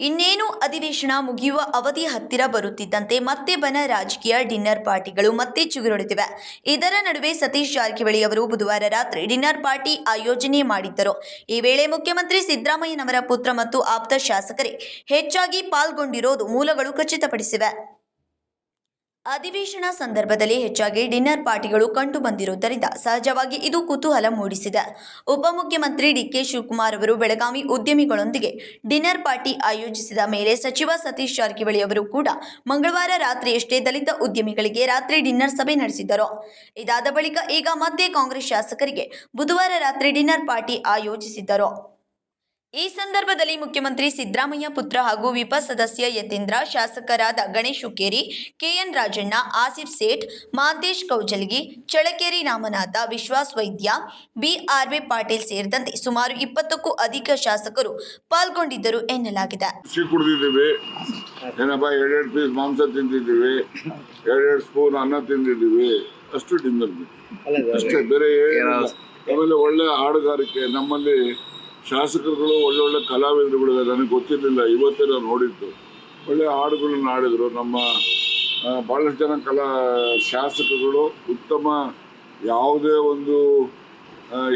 ಇನ್ನೇನು ಅಧಿವೇಶನ ಮುಗಿಯುವ ಅವಧಿ ಹತ್ತಿರ ಬರುತ್ತಿದ್ದಂತೆ ಮತ್ತೆ ಬನ ರಾಜಕೀಯ ಡಿನ್ನರ್ ಪಾರ್ಟಿಗಳು ಮತ್ತೆ ಚುಗುರೊಡೆದಿವೆ ಇದರ ನಡುವೆ ಸತೀಶ್ ಜಾರಕಿಹೊಳಿ ಅವರು ಬುಧವಾರ ರಾತ್ರಿ ಡಿನ್ನರ್ ಪಾರ್ಟಿ ಆಯೋಜನೆ ಮಾಡಿದ್ದರು. ಈ ವೇಳೆ ಮುಖ್ಯಮಂತ್ರಿ ಸಿದ್ದರಾಮಯ್ಯನವರ ಪುತ್ರ ಮತ್ತು ಆಪ್ತ ಶಾಸಕರೇ ಹೆಚ್ಚಾಗಿ ಪಾಲ್ಗೊಂಡಿರೋದು ಮೂಲಗಳು ಖಚಿತಪಡಿಸಿವೆ. ಅಧಿವೇಶನ ಸಂದರ್ಭದಲ್ಲಿ ಹೆಚ್ಚಾಗಿ ಡಿನ್ನರ್ ಪಾರ್ಟಿಗಳು ಕಂಡು ಬಂದಿರುವುದರಿಂದ ಸಹಜವಾಗಿ ಇದು ಕುತೂಹಲ ಮೂಡಿಸಿದೆ. ಉಪಮುಖ್ಯಮಂತ್ರಿ ಡಿಕೆ ಶಿವಕುಮಾರ್ ಅವರು ಬೆಳಗಾವಿ ಉದ್ಯಮಿಗಳೊಂದಿಗೆ ಡಿನ್ನರ್ ಪಾರ್ಟಿ ಆಯೋಜಿಸಿದ ಮೇಲೆ ಸಚಿವ ಸತೀಶ್ ಜಾರಕಿಹೊಳಿ ಅವರು ಕೂಡ ಮಂಗಳವಾರ ರಾತ್ರಿಯಷ್ಟೇ ದಲಿತ ಉದ್ಯಮಿಗಳಿಗೆ ರಾತ್ರಿ ಡಿನ್ನರ್ ಸಭೆ ನಡೆಸಿದ್ದರು ಇದಾದ ಬಳಿಕ ಈಗ ಮತ್ತೆ ಕಾಂಗ್ರೆಸ್ ಶಾಸಕರಿಗೆ ಬುಧವಾರ ರಾತ್ರಿ ಡಿನ್ನರ್ ಪಾರ್ಟಿ ಆಯೋಜಿಸಿದ್ದರು. ಈ ಸಂದರ್ಭದಲ್ಲಿ ಮುಖ್ಯಮಂತ್ರಿ ಸಿದ್ದರಾಮಯ್ಯ ಪುತ್ರ ಹಾಗೂ ವಿಪ ಸದಸ್ಯ ಯತೀಂದ್ರ, ಶಾಸಕರಾದ ಗಣೇಶ್ ಹುಕ್ಕೇರಿ, ಕೆಎನ್ ರಾಜಣ್ಣ, ಆಸಿಫ್ ಸೇಠ್, ಮಾಂತೇಶ್ ಕೌಜಲ್ಗಿ, ಚಳಕೇರಿ ರಾಮನಾಥ ವಿಶ್ವಾಸ್ ವೈದ್ಯ, ಬಿಆರ್ವಿ ಪಾಟೀಲ್ ಸೇರಿದಂತೆ ಸುಮಾರು ಇಪ್ಪತ್ತಕ್ಕೂ ಅಧಿಕ ಶಾಸಕರು ಪಾಲ್ಗೊಂಡಿದ್ದರು ಎನ್ನಲಾಗಿದೆ. ಮಾಂಸ ತಿಂದಿದ್ದೀವಿ. ಸ್ಪೂನ್ ಅನ್ನ ಅಷ್ಟು ಅಷ್ಟೇ, ಬೇರೆ. ಆಮೇಲೆ ಒಳ್ಳೆ ಹಾಡುಗಾರಿಕೆ ನಮ್ಮಲ್ಲಿ ಶಾಸಕರುಗಳು ಒಳ್ಳೊಳ್ಳೆ ಕಲಾವಿದರುಗಳಿದ್ದಾರೆ. ನನಗೆ ಗೊತ್ತಿರಲಿಲ್ಲ ಇವತ್ತೇ ನಾನು ನೋಡಿದ್ದು. ಒಳ್ಳೆ ಹಾಡುಗಳನ್ನ ಆಡಿದ್ರು ನಮ್ಮ ಭಾಳಷ್ಟು ಜನ ಕಲಾ ಶಾಸಕರುಗಳು ಉತ್ತಮ ಯಾವುದೇ ಒಂದು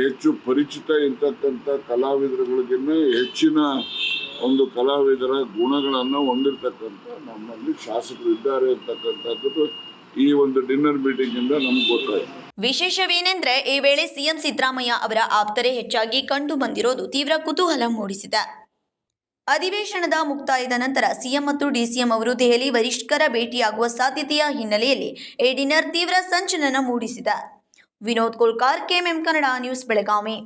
ಹೆಚ್ಚು ಪರಿಚಿತ ಇರ್ತಕ್ಕಂಥ ಕಲಾವಿದರುಗಳಿಗಿನ್ನ ಹೆಚ್ಚಿನ ಒಂದು ಕಲಾವಿದರ ಗುಣಗಳನ್ನು ಹೊಂದಿರತಕ್ಕಂಥ ನಮ್ಮಲ್ಲಿ ಶಾಸಕರು ಇದ್ದಾರೆ ಅಂತಕ್ಕಂಥದ್ದು ಈ ಒಂದು ಡಿನ್ನರ್ ಮೀಟಿಂಗ್ ಇಂದ ನಮ್ಗೆ ಗೊತ್ತಾಯ್ತು. ವಿಶೇಷವೇನೆಂದ್ರೆ ಈ ವೇಳೆ ಸಿಎಂ ಸಿದ್ದರಾಮಯ್ಯ ಅವರ ಆಪ್ತರೇ ಹೆಚ್ಚಾಗಿ ಕಂಡು ಬಂದಿರೋದು ತೀವ್ರ ಕುತೂಹಲ ಮೂಡಿಸಿದೆ. ಅಧಿವೇಶನದ ಮುಕ್ತಾಯದ ನಂತರ ಸಿಎಂ ಮತ್ತು ಡಿಸಿಎಂ ಅವರು ದೆಹಲಿ ವರಿಷ್ಠರ ಭೇಟಿಯಾಗುವ ಸಾಧ್ಯತೆಯ ಹಿನ್ನೆಲೆಯಲ್ಲಿ ಈ ಡಿನ್ನರ್ ತೀವ್ರ ಸಂಚಲನ ಮೂಡಿಸಿದೆ. Vinod Kolkar, K M M Kannada news Belagavi.